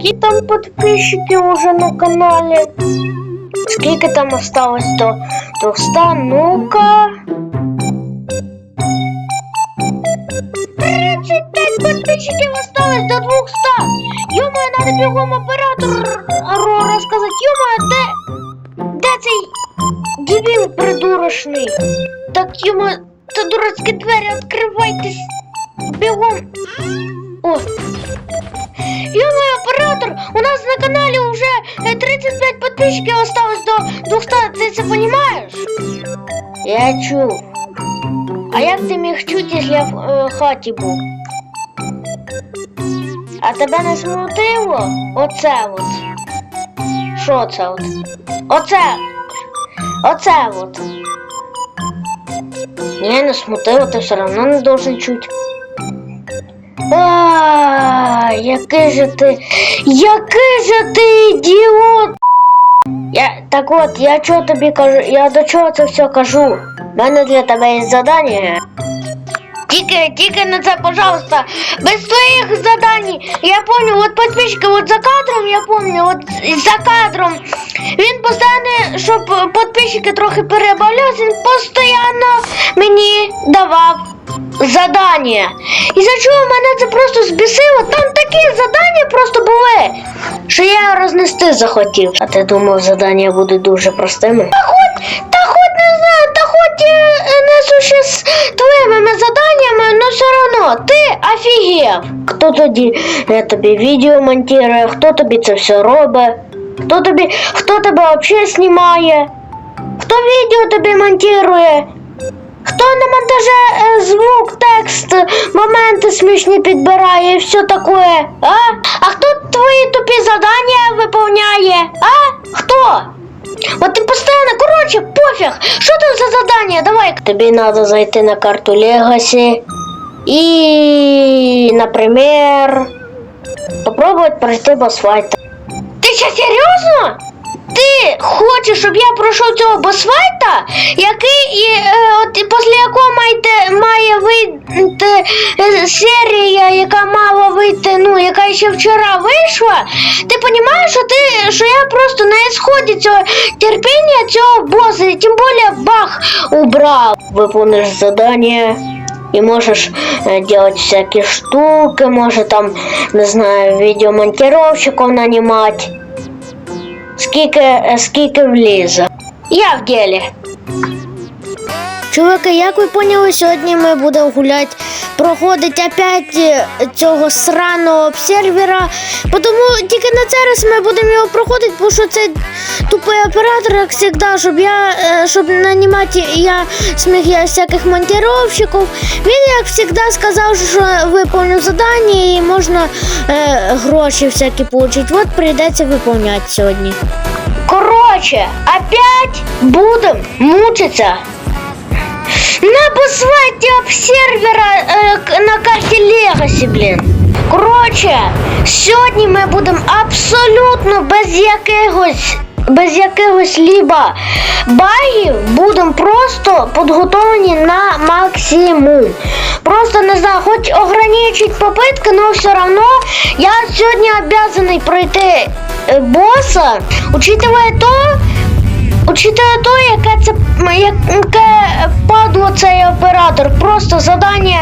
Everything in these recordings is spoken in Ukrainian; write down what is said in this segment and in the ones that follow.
Які там підписчики уже на каналі? Скільки там осталось до 200? Ну-ка. 35 подписчиків осталось до 200. Йомаю, надо бігом оператору розказати. Йомаю, де, де цей дебіл придурочний? Так, йомаю, та дурацькі двері відкривайтесь. Бігом. О. Йомаю, оператор, у нас на каналі вже е, 35 подписчиків осталось до 200, ти це розумієш? Я чув. А як ти міг чути, якщо я в е, хаті був? А тебе не смутило? Оце от. Що це от? Оце. Оце от. Ні, не смутило, ти все одно не должен чути. А, який же ти. Який же ти ідіот! Я, так от, я чого тобі кажу, я до чого це все кажу? У мене для тебе є завдання. Тільки, тільки на це, пожалуйста, без твоїх задань. Я помню, от подписчики, от за кадром, я помню, от за кадром. Він постійно, щоб подписчики трохи перебавлялися, він постійно мені давав задання. І за чого мене це просто збісило? Там такі задання просто були, що я рознести захотів. А ти думав, задання будуть дуже простими? Та хоч, та хоч не знаю, та хоч е, не существуємими заданнями, але все одно ти офігів. Хто тоді я тобі відео монтує, хто тобі це все робить? Хто тобі, хто тебе взагалі знімає? Хто відео тобі монтує? Хто на монтаже е, звук, текст, моменти смішні підбирає і все таке? А? А хто твої тупі завдання виповняє? А? Хто? От ти постійно, коротше, пофіг. Що там за завдання? Давай. Тобі треба зайти на карту Legacy і, наприклад, попробувати пройти босфайт. Ти що, серйозно? Ти хочеш, щоб я пройшов цього босфайта, який і, е, от, після якого маєте, має вийти е, серія, яка мала вийти, ну, яка ще вчора вийшла. Ти розумієш, що ти що я просто на ісході цього терпіння цього боса, тим більше бах убрав. Виконуєш завдання. И можешь э, делать всякие штуки, может там, не знаю, видеомонтировщиков нанимать. Скільки, е, скільки влізе. Я в ділі. Чуваки, як ви поняли, сьогодні ми будемо гуляти, проходить опять е, цього сраного обсервера. Тому тільки на цей раз ми будемо його проходити, тому що це тупий оператор, як завжди, щоб я, е, щоб нанімати я сміг я всяких монтировщиків. Він, як завжди, сказав, що виповню завдання і можна е, гроші всякі отримати. От прийдеться виконувати сьогодні. Короче, опять будем мучиться на басваті обсервера к- на карті Легасі, блін. Коротше, сьогодні ми будемо абсолютно без якогось. Без якогось ліба багів будемо просто підготовлені на максимум. Просто не знаю, хоч ограничить попитки, але все одно я сьогодні обязаний пройти е, боса, учитывая то, Учитывая то, яке це яке падло цей оператор, просто задання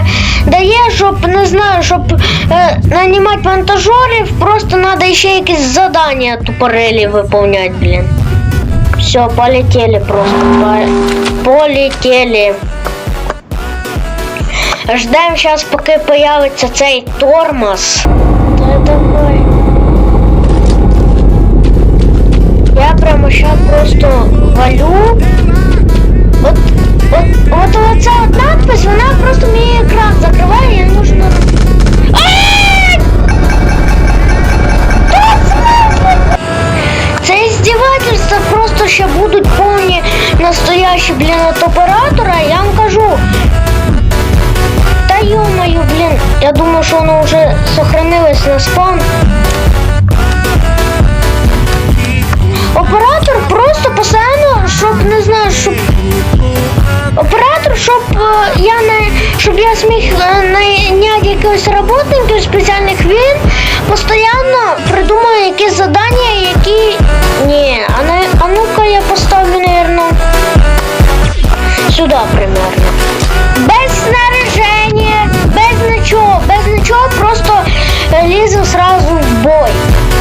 дає, щоб не знаю, щоб е, нанімати монтажерів, просто треба ще якісь задання тупорелі виповняти, блін. Все, полетели просто. По- Полетели. Ждем сейчас, поки появиться цей тормоз. Та давай. Прямо сейчас просто валю. Вот, вот, вот, вот оця вот надпись, вона просто мій екран закриває, я не сюди примерно. Без снаряження, без нічого, без нічого, просто е, лізу сразу в бой.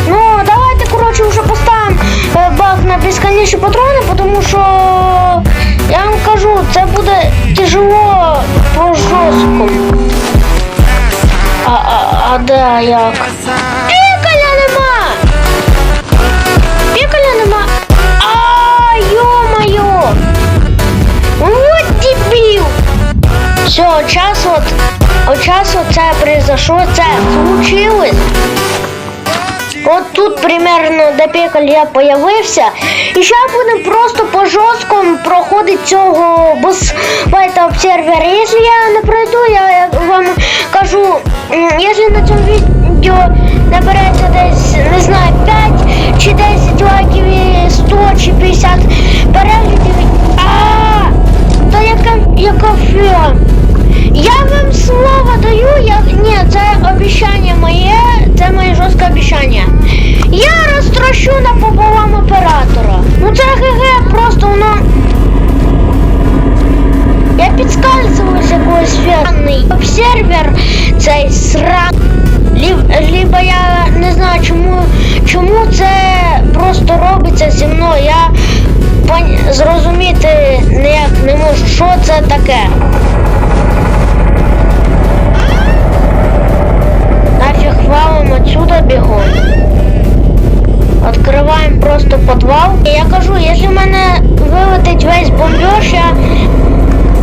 Ну, давайте, коротше, вже поставимо е, бак на безконечні патрони, тому що я вам кажу, це буде тяжело по жорстко. А, а, а да, як? Все, час от, от час от це произошло, це случилось. От тут примерно до пекаль я появився. І зараз будемо просто по жорсткому проходити цього босфайта обсервера. Якщо я не пройду, я вам кажу, якщо на цьому відео набереться десь, не знаю, 5 чи 10 лайків і 100 чи 50 переглядів. А, то яка, яка фіга. Обіцяння моє, це моє жорстке обіцяння. Я розтрощу напополам оператора. Ну це ГГ, просто воно. Я підскальзуюсь якогось фіаний. Обсервер цей сран. Ліб- Либо я не знаю, чому, чому це просто робиться зі мною. Я зрозуміти ніяк не можу, що це таке. Просто подвал. И я кажу, если в мене вилетить весь бомбеж, я...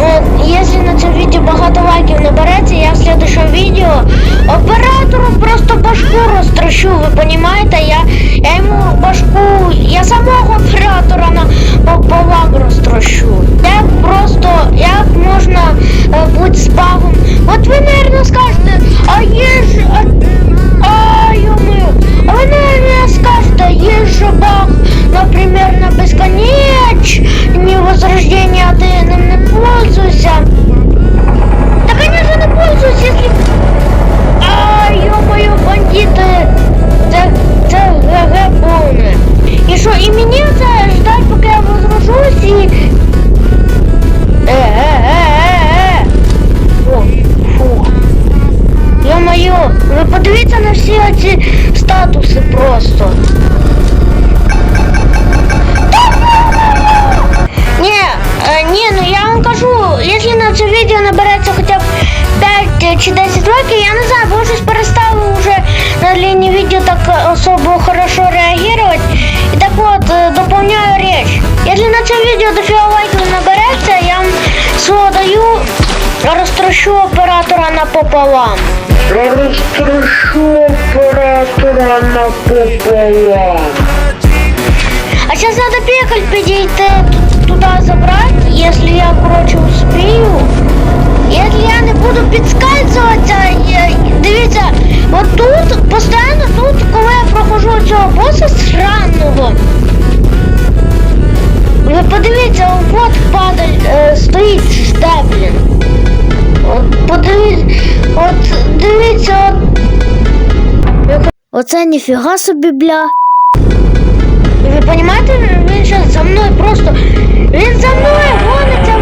От, якщо на цьому відео багато лайків набереться, я в следующем відео оператору просто башку розтрощу, ви розумієте? Я, я йому башку, я самого оператора на пополам розтрощу. Як просто, як можна е, бути з? От ви, всі ці статуси просто. Ні, е, ні, ну я вам кажу, якщо на це відео набереться хоча б 5 чи 10 лайків, я не знаю, бо щось перестало вже на лінії відео так е, особо хорошо реагувати. І так от, е, доповняю річ. Якщо на це відео дофіга лайків набереться, я вам слово даю, розтрощу оператора напополам. Я розтрощу напополам. А сейчас надо пекаль подійти туда забрать, если я, короче, успею. Если я не буду підскальзуватися, дивіться, от тут, постійно тут, коли я проходжу цього боса сраного. Ви подивіться, от падаль е, стоїть жде, блін. От подивіться, от дивіться, от. Оце ніфіга собі, бля. Ви розумієте, він зараз за мною просто. Він за мною гониться,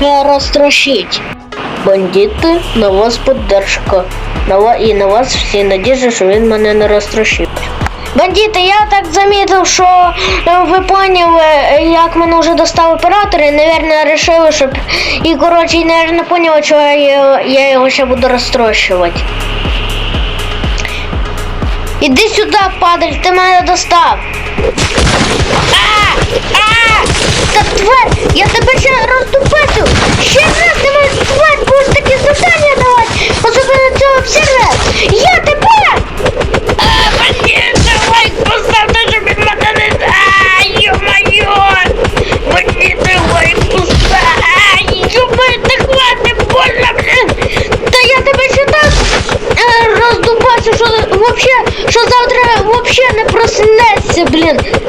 відео е, розтрощити. Бандити, на вас поддержка. І на вас всі надіжди, що він мене не розтрощить. Бандити, я так замітив, що е, ви поняли, е, як мене вже достав оператор, і, наверное, вирішили, щоб. І, коротше, і, наверное, поняли, що я, я його ще буду розтрощувати. Іди сюди, падаль, ти мене достав. А! А! Та тварь! Я тебе ще роздупецю! Ще раз ти мене тварь будеш такі завдання давати! Особливо цього обсервер! Я тебе! А, мені лайк поставте, щоб він мене не... А, ё-моё! Мені не лайк поставте! А, ё-моё, так ладно, больно, блин! Та я тебе ще так е, роздупацю, що вообще, що завтра вообще не проснешся, блін! На,